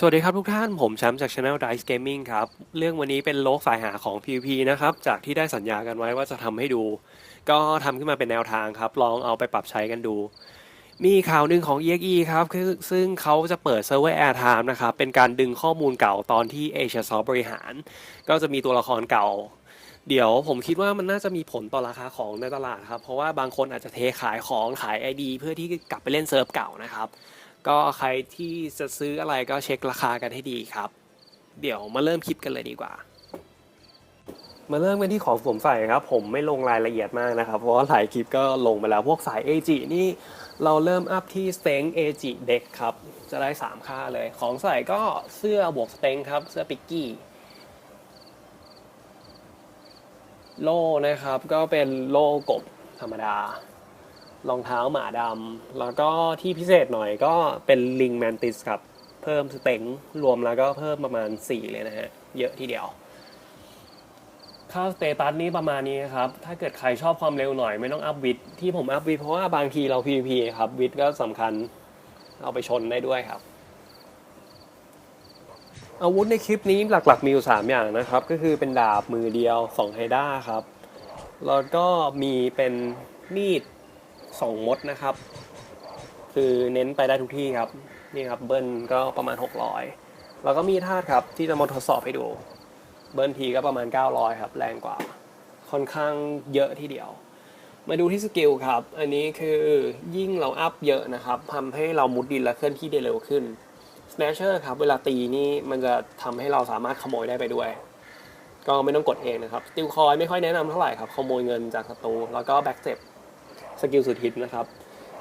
สวัสดีครับทุกท่าน ผมแชมป์จาก Channel Dice Gaming ครับ เรื่องวันนี้เป็นโลกสายหาของ PVP นะครับ จากที่ได้สัญญากันไว้ว่าจะทำให้ดู ก็ทำขึ้นมาเป็นแนวทางครับ ลองเอาไปปรับใช้กันดู มีข่าวหนึ่งของ EXE ครับคือซึ่งเขาจะเปิดเซิร์ฟเวอร์ Airtime นะครับ เป็นการดึงข้อมูลเก่าตอนที่ Asia Soft บริหาร ก็จะมีตัวละครเก่า เดี๋ยวผมคิดว่ามันน่าจะมีผลต่อราคาของในตลาดครับ เพราะว่าบางคนอาจจะเทขายของขาย ID เพื่อที่กลับไปเล่นเซิร์ฟเก่านะครับ ก็ใครที่จะซื้ออะไรก็เช็คราคากันให้ดีครับ เดี๋ยวมาเริ่มคลิปกันเลยดีกว่า มาเริ่มกันที่ของสวมใส่ครับ ผมไม่ลงรายละเอียดมากนะครับ เพราะว่าหลายคลิปก็ลงไปแล้วพวกสาย AG นี่เราเริ่มอัพที่ s t e n g AG Deck ครับ จะได้ 3 ค่าเลย ของใส่ก็เสื้อบวก s t e n g ครับ เสื้อปิกกี้โล่นะครับก็เป็นโล่กบธรรมดา รองเท้าหมาดำ แล้วก็ที่พิเศษหน่อยก็เป็นลิงแมนติสครับ เพิ่มสเต็งรวมแล้วก็เพิ่มประมาณ 4 เลยนะฮะ เยอะทีเดียว ค่าสเตตัสนี้ประมาณนี้ครับ ถ้าเกิดใครชอบความเร็วหน่อยไม่ต้องอัพวิดที่ผมอัพวิดเพราะว่าบางทีเรา PVP ครับ วิดก็สำคัญเอาไปชนได้ด้วยครับ อาวุธในคลิปนี้หลักๆมีอยู่ 3 อย่างนะครับ ก็คือเป็นดาบมือเดียว2ไฮด้าครับ แล้วก็มีเป็นมีด สองมดนะครับ คือเน้นไปได้ทุกที่ครับ นี่ครับเบิ้ลก็ประมาณ 600 แล้วก็มีธาตุครับที่จะมาทดสอบให้ดู เบิ้ลทีก็ประมาณ 900 ครับ แรงกว่า ค่อนข้างเยอะทีเดียว มาดูที่สกิลครับ อันนี้คือยิ่งเราอัพเยอะนะครับทำให้เรามุดดินและเคลื่อนที่ได้เร็วขึ้น Smasher ครับเวลาตีนี่มันจะทำให้เราสามารถขโมยได้ไปด้วยก็ไม่ต้องกดเองนะครับ สติลคอยไม่ค่อยแนะนำเท่าไหร่ครับ ขโมยเงินจากศัตรูแล้วก็แบ็กเ e ปส กิลสุดฮิตนะครับ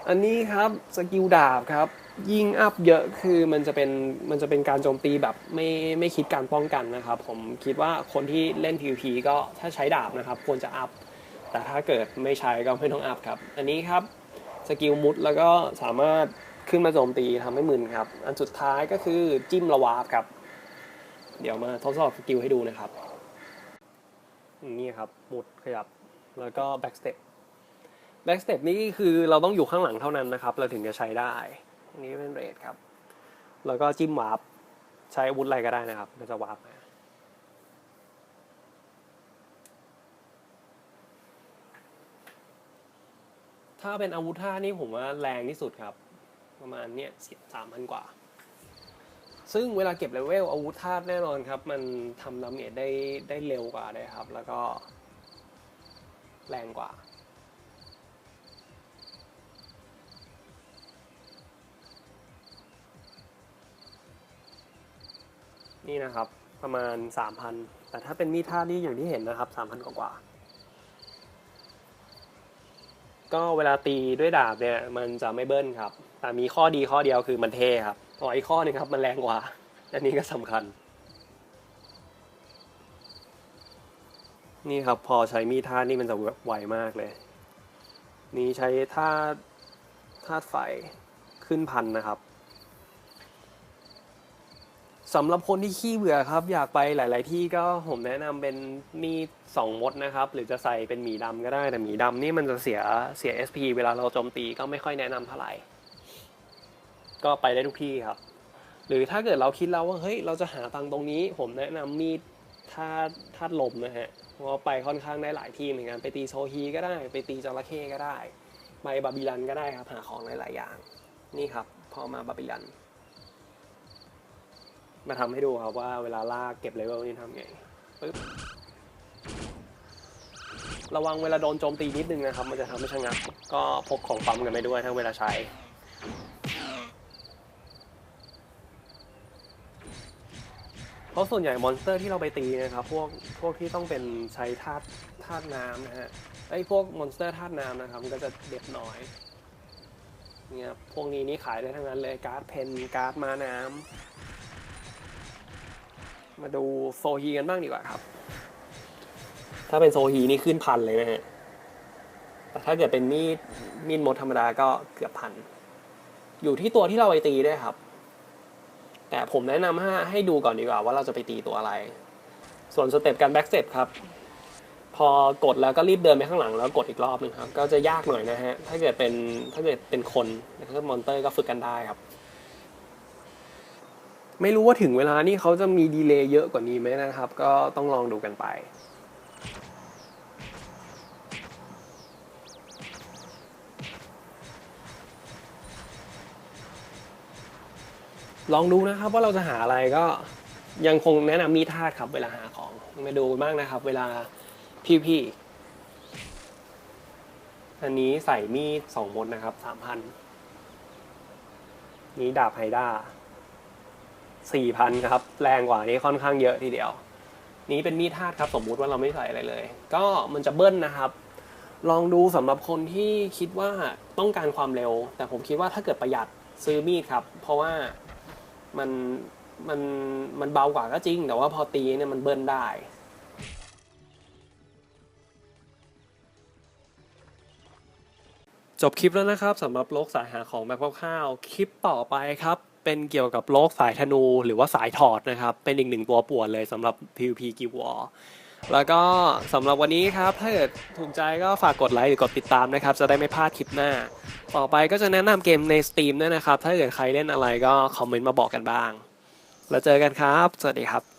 อันนี้ครับสกิลดาบครับยิงอัพเยอะคือมันจะเป็นมันจะเป็นการโจมตีแบบไม่ไม่คิดการป้องกันนะครับ ผมคิดว่าคนที่เล่น PVP ก็ถ้าใช้ดาบนะครับ ควรจะอัพ แต่ถ้าเกิดไม่ใช้ก็ไม่ต้องอัพครับ อันนี้ครับสกิลมุดแล้วก็สามารถขึ้นมาโจมตีทำให้มึนครับ อันสุดท้ายก็คือจิ้มระวาบครับ เดี๋ยวมาทดสอบสกิลให้ดูนะครับนี่ครับมุดขยับแล้วก็แบ็กสเต็ป แบ็กสเต็ปนี่คือเราต้องอยู่ข้างหลังเท่านั้นนะครับ เราถึงจะใช้ได้ อันนี้เป็นเรทครับ แล้วก็จิ้มวาร์ปใช้อาวุธอะไรก็ได้นะครับก็จะวาร์ปมาถ้าเป็นอาวุธท่านี่ผมว่าแรงที่สุดครับ ประมาณเนี้ยสามพันกว่า ซึ่งเวลาเก็บเลเวลอาวุธธาตุแน่นอนครับ มันทำดาเมจได้ได้เร็วกว่าด้ครับ แล้วก็แรงกว่า นี่นะครับ ประมาณ 3,000 แต่ถ้าเป็นมีดท่านี่อย่างที่เห็นนะครับ 3,000กว่ากว่าก็เวลาตีด้วยดาบเนี่ยมันจะไม่เบิ้ลครับ แต่มีข้อดีข้อเดียวคือมันเทครับต่ออีกข้อนึงครับมันแรงกว่า อันนี้ก็สำคัญ นี่ครับพอใช้มีดท่านี่มันจะไวมากเลย นี่ใช้ท่าท่าไฟขึ้นพันนะครับ สำหรับคนที่ขี้เบื่อครับ อยากไปหลาย ๆ ที่ก็ผมแนะนำเป็นมีดสองมดนะครับ หรือจะใส่เป็นหมีดำก็ได้ แต่หมีดำนี่มันจะเสียเสีย SP เวลาเราโจมตีก็ไม่ค่อยแนะนำเท่าไหร่ ก็ไปได้ทุกที่ครับ หรือถ้าเกิดเราคิดแล้วว่าเฮ้ยเราจะหาตังค์ตรงนี้ ผมแนะนำมีดท่าท่าลมนะฮะเพราะว่าไปค่อนข้างได้หลายที่เหมือนกันไปตีโซฮีก็ได้ ไปตีจระเข้ก็ได้ ไปบาบิลันก็ได้ครับหาของหลาย ๆ อย่าง นี่ครับพอมาบาบิลัน มาทำให้ดูครับว่าเวลาลากเก็บเลเวลนี่ทำไงปึ๊บระวังเวลาโดนโจมตีนิดนึงนะครับ มันจะทำให้ชะงัก ก็พกของปั๊มกันไปด้วยถ้าเวลาใช้ เพราะส่วนใหญ่มอนสเตอร์ที่เราไปตีนะครับ พวกพวกที่ต้องเป็นใช้ธาตุธาตุน้ำนะฮะไอ้พวกมอนสเตอร์ธาตุน้ำนะครับมันก็จะเด็ดน้อยเนี่ยพวกนี้นี่ขายได้ทั้งนั้นเลยการ์ดเพนการ์ดมาน้ำ มาดูโซฮีกันบ้างดีกว่าครับ ถ้าเป็นโซฮีนี่ขึ้นพันเลยนะฮะ แต่ถ้าเกิดเป็นมีดมีดมดธรรมดาก็เกือบพัน อยู่ที่ตัวที่เราไปตีด้วยครับ แต่ผมแนะนำให้ให้ดูก่อนดีกว่า ว่าเราจะไปตีตัวอะไร ส่วนสเต็ปการแบ็กสเต็ปครับ พอกดแล้วก็รีบเดินไปข้างหลังแล้วกดอีกรอบหนึงครับ ก็จะยากหน่อยนะฮะ ถ้าเกิดเป็นถ้าเกิดเป็นคนถ้าเกิดมอนเตอร์ก็ฝึกกันได้ครับ ไม่รู้ว่าถึงเวลานี่เขาจะมีดีเลย์เยอะกว่านี้ไหมนะครับ ก็ต้องลองดูกันไป ลองดูนะครับว่าเราจะหาอะไรก็ยังคงแนะนำมีดทาดครับ เวลาหาของมาดูบ้างนะครับ เวลาพี่ๆอันนี้ใส่มีดสองมดนะครับสามพันนี้ดาบไฮด้า สี่พันครับแรงกว่านี้ค่อนข้างเยอะทีเดียว นี้เป็นมีดทาดครับสมมุติว่าเราไม่ใส่อะไรเลย ก็มันจะเบิ้ลนะครับ ลองดูสำหรับคนที่คิดว่าต้องการความเร็ว แต่ผมคิดว่าถ้าเกิดประหยัดซื้อมีดครับ เพราะว่ามันมันมันเบากว่าก็จริง แต่ว่าพอตีเนี่ยมันเบิ้ลได้จบคลิปแล้วนะครับสำหรับโลกสายหาของแบบคร่าวๆคลิปต่อไปครับ เป็นเกี่ยวกับโลกสายธนูหรือว่าสายถอดนะครับ เป็นอีกหนึ่งตัวป่วนเลยสำหรับ PVP Guild War แล้วก็สำหรับวันนี้ครับ ถ้าเกิดถูกใจก็ฝากกดไลค์หรือกดติดตามนะครับ จะได้ไม่พลาดคลิปหน้า ต่อไปก็จะแนะนำเกมใน Steam ด้วยนะครับ ถ้าเกิดใครเล่นอะไรก็คอมเมนต์มาบอกกันบ้าง แล้วเจอกันครับ สวัสดีครับ